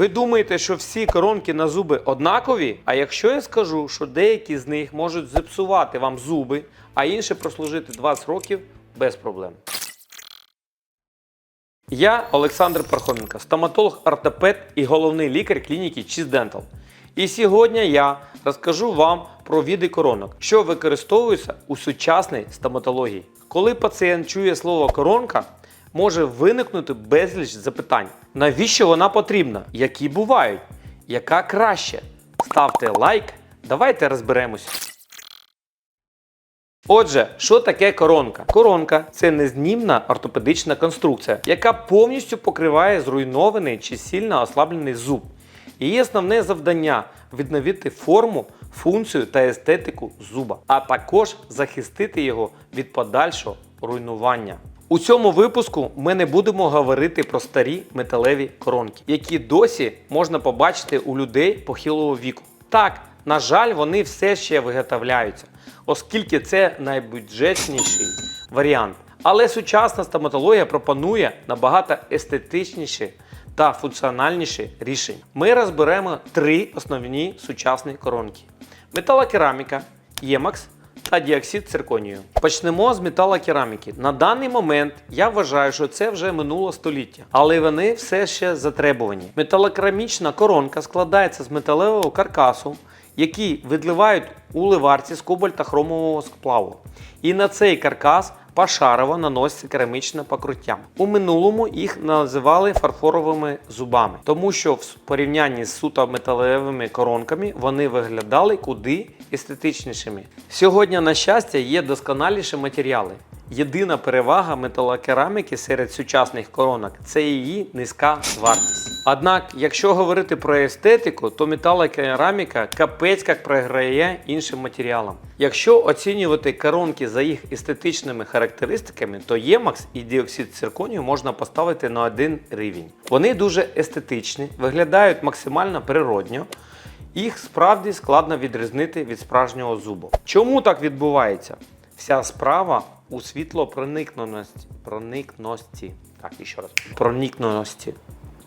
Ви думаєте, що всі коронки на зуби однакові? А якщо я скажу, що деякі з них можуть зіпсувати вам зуби, а інші прослужити 20 років без проблем. Я Олександр Пархоменко, стоматолог, ортопед і головний лікар клініки Cheese Dental. І сьогодні я розкажу вам про види коронок, що використовуються у сучасній стоматології. Коли пацієнт чує слово коронка, може виникнути безліч запитань. Навіщо вона потрібна? Які бувають? Яка краще? Ставте лайк, давайте розберемося. Отже, що таке коронка? Коронка це незнімна ортопедична конструкція, яка повністю покриває зруйнований чи сильно ослаблений зуб. Її основне завдання відновити форму, функцію та естетику зуба, а також захистити його від подальшого руйнування. У цьому випуску ми не будемо говорити про старі металеві коронки, які досі можна побачити у людей похилого віку. Так, на жаль, вони все ще виготовляються, оскільки це найбюджетніший варіант. Але сучасна стоматологія пропонує набагато естетичніші та функціональніші рішення. Ми розберемо три основні сучасні коронки: металокераміка, ємакс та діоксид цирконію. Почнемо з металокераміки. На даний момент я вважаю, що це вже минуло століття, але вони все ще затребувані. Металокерамічна коронка складається з металевого каркасу, який відливають у ливарці з кобальта хромового сплаву. І на цей каркас пошарово наноситься керамічне покриття. У минулому їх називали фарфоровими зубами, тому що в порівнянні з суто металевими коронками вони виглядали куди естетичнішими. Сьогодні, на щастя, є досконаліші матеріали. Єдина перевага металокераміки серед сучасних коронок це її низька вартість. Однак, якщо говорити про естетику, то металокераміка капець як програє іншим матеріалам. Якщо оцінювати коронки за їх естетичними характеристиками, то ємакс і діоксид цирконію можна поставити на один рівень. Вони дуже естетичні, виглядають максимально природньо. Їх справді складно відрізнити від справжнього зубу. Чому так відбувається? Вся справа у світлопроникності. Проникності. Так, і ще раз. Проникності.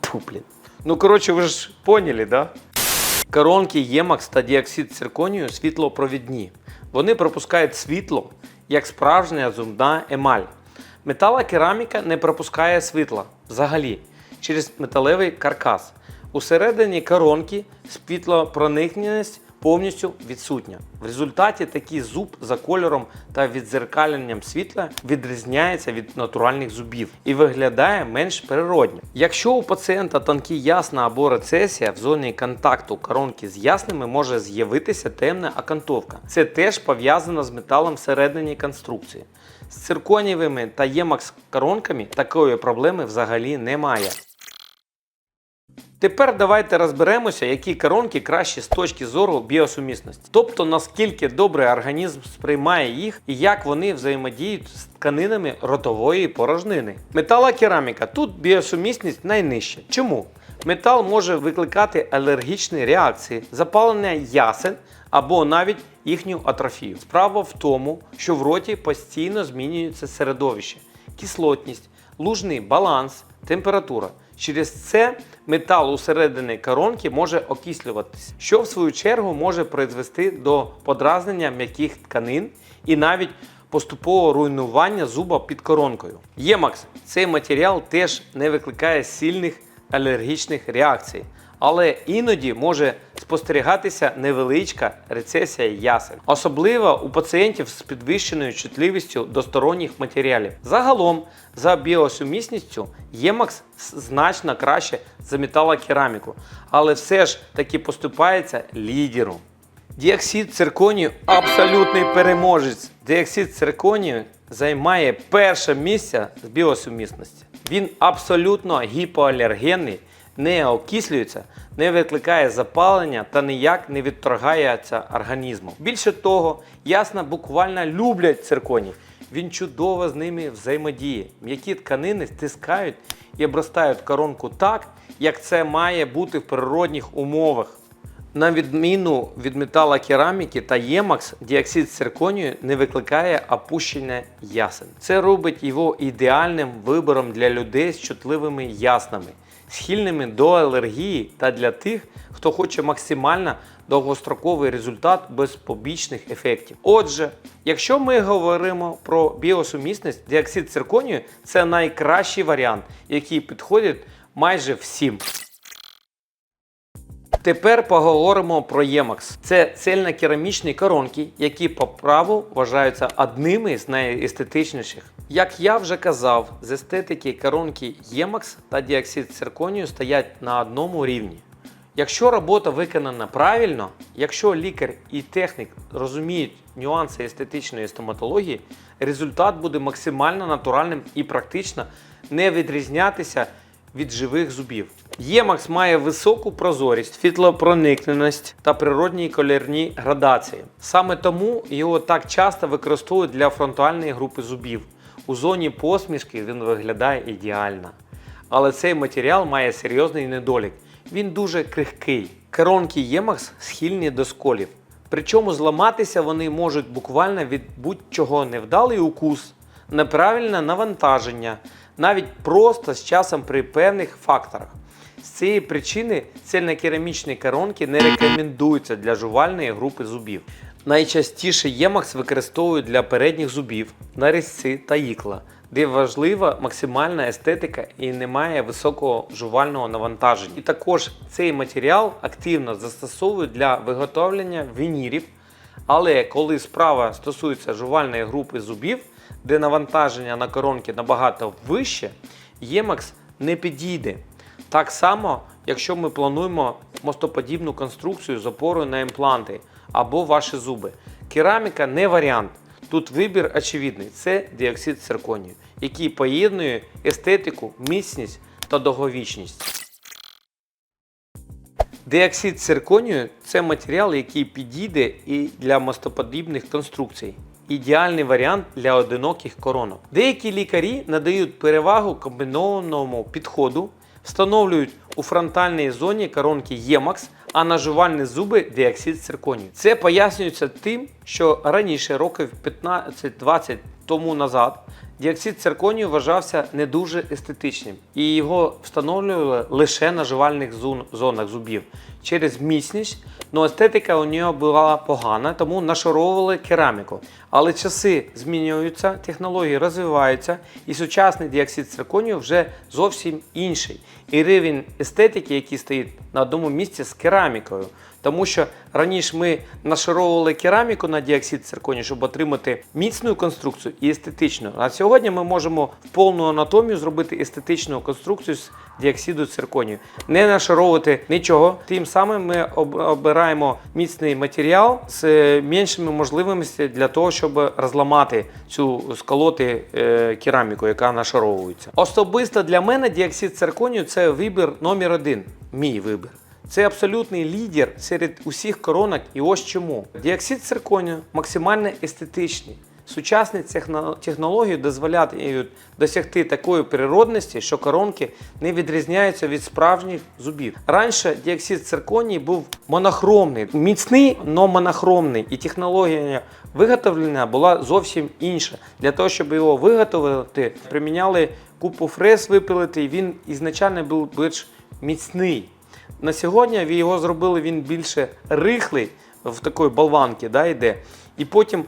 Фу, блін. Ну, коротше, ви ж поняли, да? Коронки Ємакс та діоксид цирконію світлопровідні. Вони пропускають світло, як справжня зубна емаль. Металокераміка не пропускає світла взагалі через металевий каркас. Усередині коронки світлопроникність повністю відсутня. В результаті такий зуб за кольором та відзеркаленням світла відрізняється від натуральних зубів і виглядає менш природньо. Якщо у пацієнта тонкі ясна або рецесія в зоні контакту коронки з ясними може з'явитися темна окантовка. Це теж пов'язано з металом всередині конструкції. З цирконієвими та ємакс коронками такої проблеми взагалі немає. Тепер давайте розберемося, які коронки кращі з точки зору біосумісності. Тобто наскільки добре організм сприймає їх і як вони взаємодіють з тканинами ротової порожнини. Металокераміка тут біосумісність найнижча. Чому? Метал може викликати алергічні реакції, запалення ясен або навіть їхню атрофію. Справа в тому, що в роті постійно змінюється середовище, кислотність, лужний баланс, температура. Через це метал усередині коронки може окислюватися, що в свою чергу може призвести до подразнення м'яких тканин і навіть поступового руйнування зуба під коронкою. Ємакс цей матеріал теж не викликає сильних алергічних реакцій, але іноді може спостерігатися невеличка рецесія ясен, особливо у пацієнтів з підвищеною чутливістю до сторонніх матеріалів. Загалом, за біосумісністю, ємакс значно краще за металокераміку, але все ж таки поступається лідером. Діоксид цирконію абсолютний переможець. Діоксид цирконію займає перше місце з біосумісності. Він абсолютно гіпоалергенний, не окислюється, не викликає запалення та ніяк не відторгається організмом. Більше того, ясно буквально люблять цирконій. Він чудово з ними взаємодіє. М'які тканини стискають і обростають коронку так, як це має бути в природних умовах. На відміну від металокераміки та ємакс, діоксид цирконію не викликає опущення ясен. Це робить його ідеальним вибором для людей з чутливими яснами, схильними до алергії та для тих, хто хоче максимально довгостроковий результат без побічних ефектів. Отже, якщо ми говоримо про біосумісність, діоксид цирконію це найкращий варіант, який підходить майже всім. Тепер поговоримо про Ємакс. Це цельнокерамічні коронки, які по праву вважаються одними з найестетичніших. Як я вже казав, з естетики коронки Ємакс та діоксид цирконію стоять на одному рівні. Якщо робота виконана правильно, якщо лікар і технік розуміють нюанси естетичної стоматології, результат буде максимально натуральним і практично не відрізнятися від живих зубів. Ємакс має високу прозорість, світлопроникненість та природні колірні градації. Саме тому його так часто використовують для фронтальної групи зубів. У зоні посмішки він виглядає ідеально. Але цей матеріал має серйозний недолік. Він дуже крихкий. Коронки Ємакс схильні до сколів. Причому зламатися вони можуть буквально від будь-чого невдалий укус, неправильне навантаження, навіть просто з часом при певних факторах. З цієї причини цельнокерамічні коронки не рекомендуються для жувальної групи зубів. Найчастіше Ємакс використовують для передніх зубів, нарізці та ікла, де важлива максимальна естетика і немає високого жувального навантаження. І також цей матеріал активно застосовують для виготовлення вінірів, але коли справа стосується жувальної групи зубів, де навантаження на коронки набагато вище, Ємакс не підійде. Так само, якщо ми плануємо мостоподібну конструкцію з опорою на імпланти або ваші зуби. Кераміка не варіант. Тут вибір очевидний це діоксид цирконію, який поєднує естетику, міцність та довговічність. Діоксид цирконію це матеріал, який підійде і для мостоподібних конструкцій. Ідеальний варіант для одиноких коронок. Деякі лікарі надають перевагу комбінованому підходу, встановлюють у фронтальній зоні коронки Ємакс, а наживальні зуби діоксид цирконію. Це пояснюється тим, що раніше, років 15-20 тому назад, діоксид цирконію вважався не дуже естетичним, і його встановлювали лише на жувальних зон- зонах зубів через міцність. Ну, естетика у нього була погана, тому нашаровували кераміку. Але часи змінюються, технології розвиваються, і сучасний діоксид цирконію вже зовсім інший. І рівень естетики, який стоїть на одному місці з керамікою. Тому що раніше ми нашаровували кераміку на діоксид цирконію, щоб отримати міцну конструкцію і естетичну. А сьогодні ми можемо в повну анатомію зробити естетичну конструкцію з діоксиду цирконію. Не нашаровувати нічого. Тим самим ми об- обираємо міцний матеріал з е, меншими можливостями для того, щоб розламати цю сколоти е, кераміку, яка нашаровується. Особисто для мене діоксид цирконію це вибір номер один. Мій вибір. Це абсолютний лідер серед усіх коронок, і ось чому. Діоксид цирконію максимально естетичний. Сучасні технології дозволяють досягти такої природності, що коронки не відрізняються від справжніх зубів. Раніше діоксид цирконії був монохромний, міцний, але монохромний, і технологія виготовлення була зовсім інша. Для того, щоб його виготовити, приміняли купу фрез випилити, і він ізначально був більш міцний. На сьогодні його зробили він більше рихлий в такої болванки, да, йде. І потім,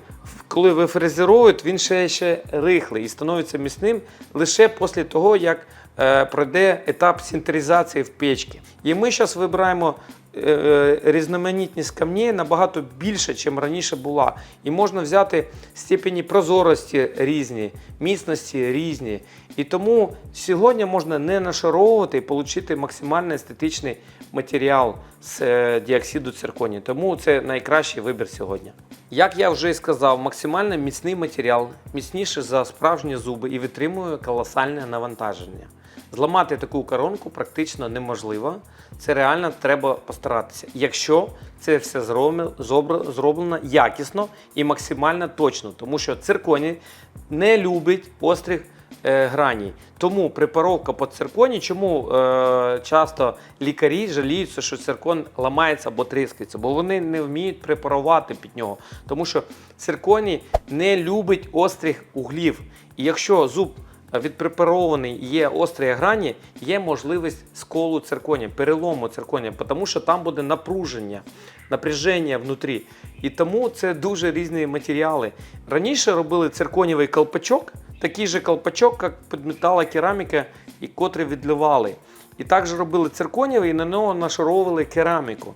коли ви фрезерують, він ще, ще рихлий і становиться міцним лише після того, як е, пройде етап синтеризації в печці. І ми зараз вибираємо е, е, різноманітність камней набагато більше, ніж раніше була. І можна взяти степені прозорості різні, міцності різні. І тому сьогодні можна не нашаровувати і отримати максимально естетичний матеріал з е, діоксиду цирконію. Тому це найкращий вибір сьогодні. Як я вже і сказав, максимально міцний матеріал, міцніший за справжні зуби і витримує колосальне навантаження. Зламати таку коронку практично неможливо. Це реально треба постаратися. Якщо це все зроблено, якісно і максимально точно, тому що цирконій не любить острих е, граній. Тому препаровка по цирконі, чому е, часто лікарі жаліються, що циркон ламається або тріскається, бо вони не вміють препарувати під нього. Тому що цирконій не любить острих углів. І якщо зуб відпрепарований, є острі грані, є можливість сколу цирконія, перелому цирконія, тому що там буде напруження, напряження внутрі. І тому це дуже різні матеріали. Раніше робили цирконівий колпачок, такий же колпачок, як під металокераміка, і котрий відливали. І також робили цирконівий і на нього нашаровували кераміку.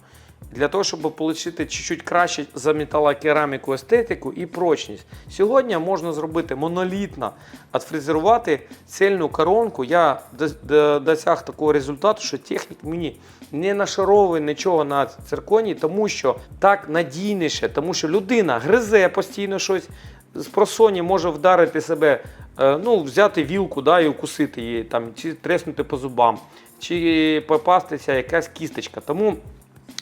Для того, щоб отримати чуть-чуть краще за металокераміку естетику і прочність. Сьогодні можна зробити монолітно, відфрезерувати цельну коронку. Я до- до- досяг такого результату, що технік мені не нашаровує нічого на цирконі, тому що так надійніше, тому що людина гризе постійно щось. З просоні може вдарити себе, е, ну, взяти вілку да, і укусити її, там, чи треснути по зубам, чи попастися якась кісточка. Тому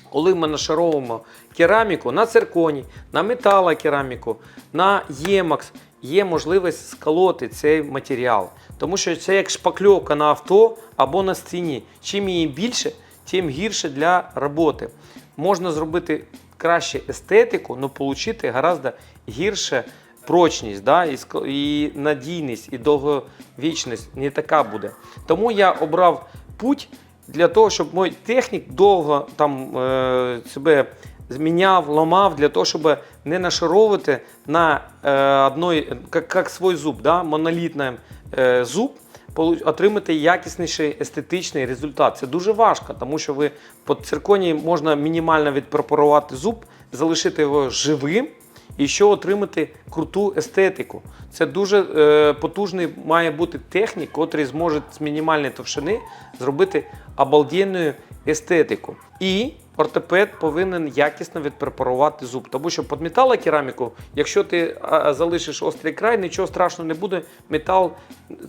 коли ми нашаровуємо кераміку на цирконі, на металокераміку, на ємакс, є можливість сколоти цей матеріал. Тому що це як шпакльовка на авто або на стіні. Чим її більше, тим гірше для роботи. Можна зробити краще естетику, але отримати гораздо гірше прочність, да, і, і надійність, і довговічність не така буде. Тому я обрав путь для того, щоб мій технік довго там е, себе зміняв, ламав, для того, щоб не нашаровувати на е, одной, як, як свій зуб, да, монолітний е, зуб, отримати якісніший естетичний результат. Це дуже важко, тому що ви по цирконі можна мінімально відпрепарувати зуб, залишити його живим і ще отримати круту естетику. Це дуже е, потужний має бути технік, котрий зможе з мінімальної товщини зробити обалденну естетику. І ортопед повинен якісно відпрепарувати зуб. Тому що під металокераміку, якщо ти залишиш острий край, нічого страшного не буде, метал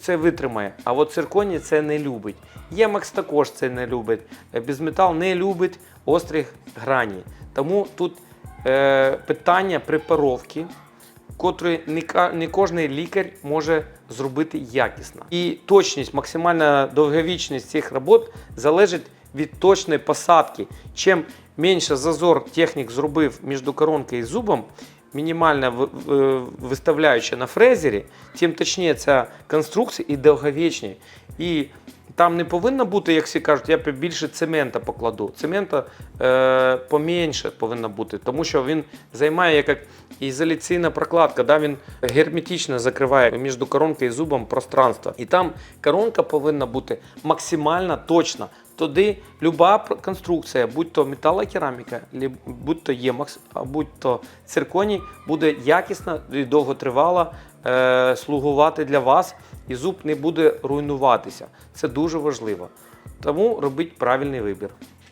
це витримає. А от цирконій це не любить. Ємакс також це не любить. Е, Безметал не любить острих грані. Тому тут питання препаровки, котрі не, кожен лікар може зробити якісно. І точність, максимальна довговічність цих робот залежить від точної посадки. Чим менше зазор технік зробив між коронкою і зубом, мінімально виставляючи на фрезері, тим точніше ця конструкція і довговічніше. І там не повинно бути, як всі кажуть, я більше цемента покладу. Цемента е, поменше повинно бути, тому що він займає як, ізоляційна прокладка, да, він герметично закриває між коронкою і зубом пространство. І там коронка повинна бути максимально точна. Тоді люба конструкція, будь то металокераміка, будь то ємакс, будь то цирконій, буде якісно і довготривало е, слугувати для вас, і зуб не буде руйнуватися. Це дуже важливо. Тому робіть правильний вибір.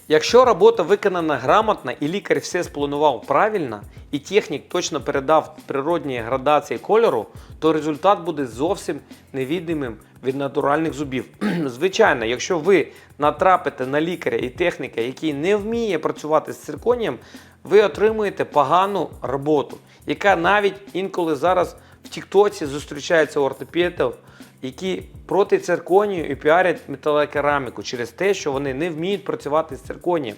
Якщо робота виконана грамотно і лікар все спланував правильно, і технік точно передав природні градації кольору, то результат буде зовсім невідомим від натуральних зубів. Звичайно, якщо ви натрапите на лікаря і техніка, який не вміє працювати з цирконієм, ви отримуєте погану роботу, яка навіть інколи зараз в Тіктоці зустрічається у ортопедів, які проти цирконію і піарять металокераміку через те, що вони не вміють працювати з цирконієм.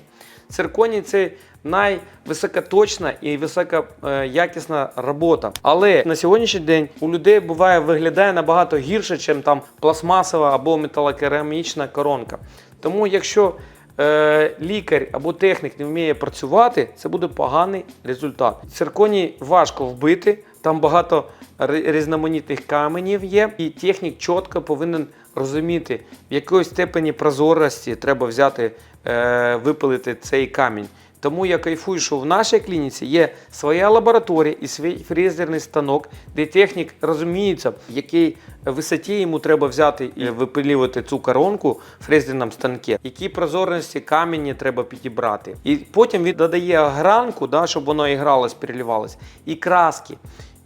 Цирконій це найвисокоточна і високоякісна робота. Але на сьогоднішній день у людей буває виглядає набагато гірше, ніж там пластмасова або металокерамічна коронка. Тому якщо е, лікар або технік не вміє працювати, це буде поганий результат. Цирконій важко вбити, там багато різноманітних каменів є, і технік чітко повинен розуміти, в якої степені прозорості треба взяти, е, випилити цей камінь. Тому я кайфую, що в нашій клініці є своя лабораторія і свій фрезерний станок, де технік розуміється, в якій висоті йому треба взяти і випилювати цю коронку в фрезерному станку, які прозорності камені треба підібрати. І потім він додає гранку, да, щоб воно і гралось, переливалось, і краски.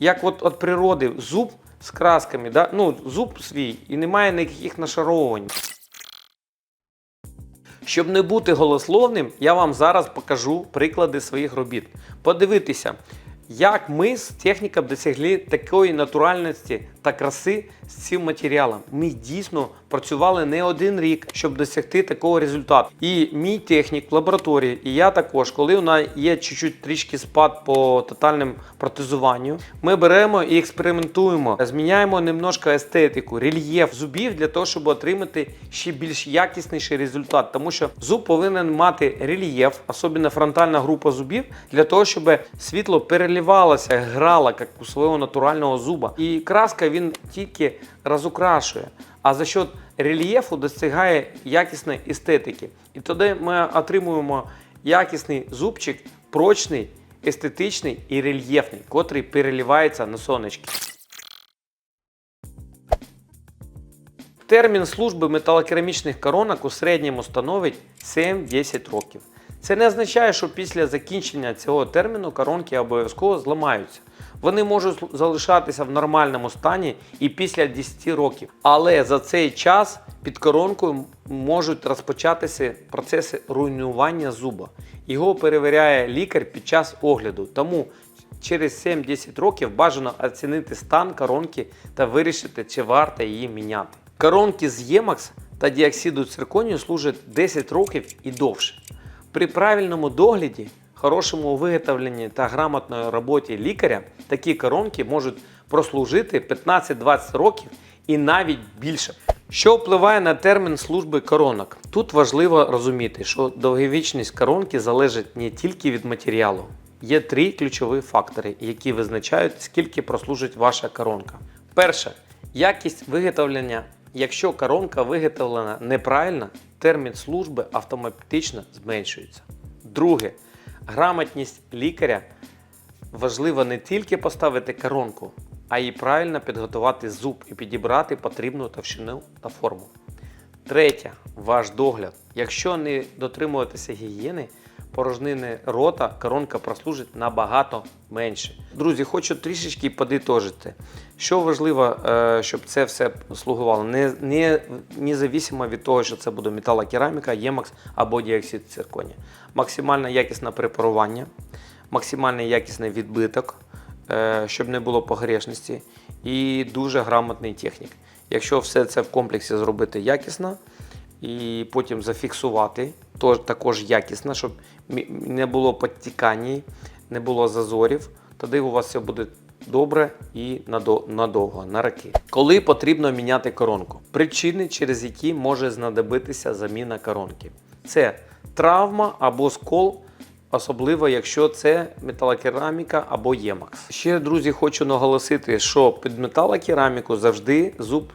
Як от від природи зуб з красками, да? ну, зуб свій і немає ніяких нашаровувань. Щоб не бути голословним, я вам зараз покажу приклади своїх робіт. Подивитися, Як ми з техніком досягли такої натуральності та краси з цим матеріалом? Ми дійсно працювали не один рік, щоб досягти такого результату. І мій технік в лабораторії, і я також, коли у нас є чуть-чуть трішки спад по тотальному протезуванню, ми беремо і експериментуємо, зміняємо немножко естетику, рельєф зубів для того, щоб отримати ще більш якісніший результат. Тому що зуб повинен мати рельєф, особливо фронтальна група зубів, для того, щоб світло переливалося, грало, як у свого натурального зуба. І краска він тільки розукрашує. А за счет рельєфу досягає якісної естетики. І тоді ми отримуємо якісний зубчик, прочний, естетичний і рельєфний, котрий переливається на сонечки. Термін служби металокерамічних коронок у середньому становить 7-10 років. Це не означає, що після закінчення цього терміну коронки обов'язково зламаються. Вони можуть залишатися в нормальному стані і після 10 років. Але за цей час під коронкою можуть розпочатися процеси руйнування зуба. Його перевіряє лікар під час огляду. Тому через 7-10 років бажано оцінити стан коронки та вирішити, чи варто її міняти. Коронки з ЄМАКС та діоксиду цирконію служать 10 років і довше. При правильному догляді, хорошому виготовленні та грамотної роботі лікаря такі коронки можуть прослужити 15-20 років і навіть більше. Що впливає на термін служби коронок? Тут важливо розуміти, що довговічність коронки залежить не тільки від матеріалу. Є три ключові фактори, які визначають, скільки прослужить ваша коронка. Перше якість виготовлення. Якщо коронка виготовлена неправильно, термін служби автоматично зменшується. Друге, грамотність лікаря важливо не тільки поставити коронку, а й правильно підготувати зуб і підібрати потрібну товщину та форму. Третє ваш догляд. Якщо не дотримуватися гігієни, порожнини рота, коронка прослужить набагато менше. Друзі, хочу трішечки подитожити. Що важливо, е, щоб це все слугувало, не, не, независимо від того, що це буде металокераміка, ємакс або діоксид цирконія. Максимально якісне препарування, максимально якісний відбиток, е, щоб не було погрешності, і дуже грамотний технік. Якщо все це в комплексі зробити якісно і потім зафіксувати, то також якісно, щоб не було підтікань, не було зазорів, тоді у вас все буде добре і надовго, на роки. Коли потрібно міняти коронку? Причини, через які може знадобитися заміна коронки. Це травма або скол, особливо якщо це металокераміка або ємакс. Ще, друзі, хочу наголосити, що під металокераміку завжди зуб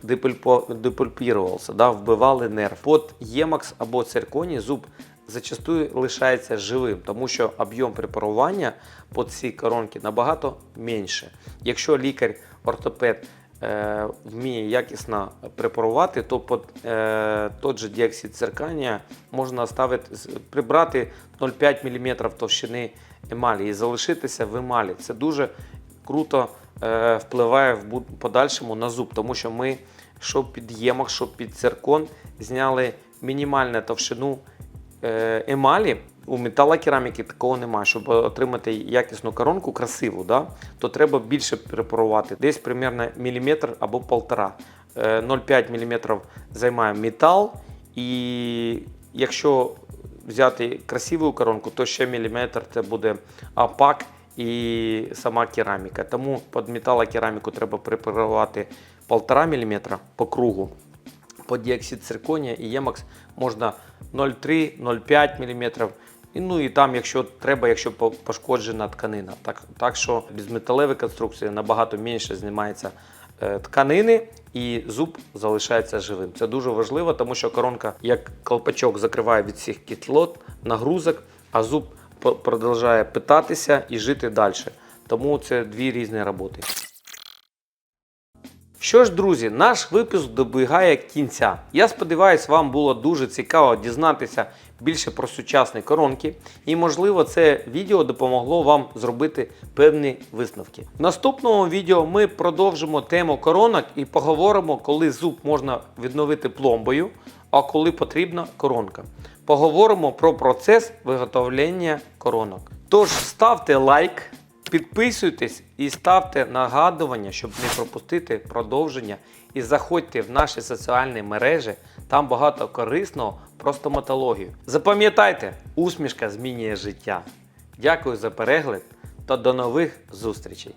депульпірувався, да, вбивали нерв. Під ємакс або цирконі зуб зачастую лишається живим, тому що об'єм препарування по цій коронці набагато менше. Якщо лікар-ортопед вміє якісно препарувати, то під е, тот же діоксид цирканія можна ставити, прибрати 0,5 мм товщини емалі і залишитися в емалі. Це дуже круто е, впливає в подальшому на зуб, тому що ми, що під ємах, що під циркон, зняли мінімальну товщину е, емалі. У металокераміки такого немає. Щоб отримати якісну коронку, красиву, да, то треба більше препарувати. Десь примерно міліметр або полтора. Е, 0,5 мм займає метал, і якщо взяти красиву коронку, то ще міліметр це буде апак і сама кераміка. Тому під металокераміку треба препарувати 1,5 мм по кругу. По діоксид цирконія і ємакс можна 0,3-0,5 мм. І, ну і там, якщо треба, якщо пошкоджена тканина. Так, так що без металевої конструкції набагато менше знімається е, тканини і зуб залишається живим. Це дуже важливо, тому що коронка як колпачок закриває від всіх кітлот, нагрузок, а зуб продовжує питатися і жити далі. Тому це дві різні роботи. Що ж, друзі, наш випуск добігає кінця. Я сподіваюся, вам було дуже цікаво дізнатися більше про сучасні коронки, і, можливо, це відео допомогло вам зробити певні висновки. В наступному відео ми продовжимо тему коронок і поговоримо, коли зуб можна відновити пломбою, а коли потрібна коронка. Поговоримо про процес виготовлення коронок. Тож ставте лайк, Підписуйтесь і ставте нагадування, щоб не пропустити продовження. І заходьте в наші соціальні мережі, там багато корисного про стоматологію. Запам'ятайте, усмішка змінює життя. Дякую за перегляд та до нових зустрічей!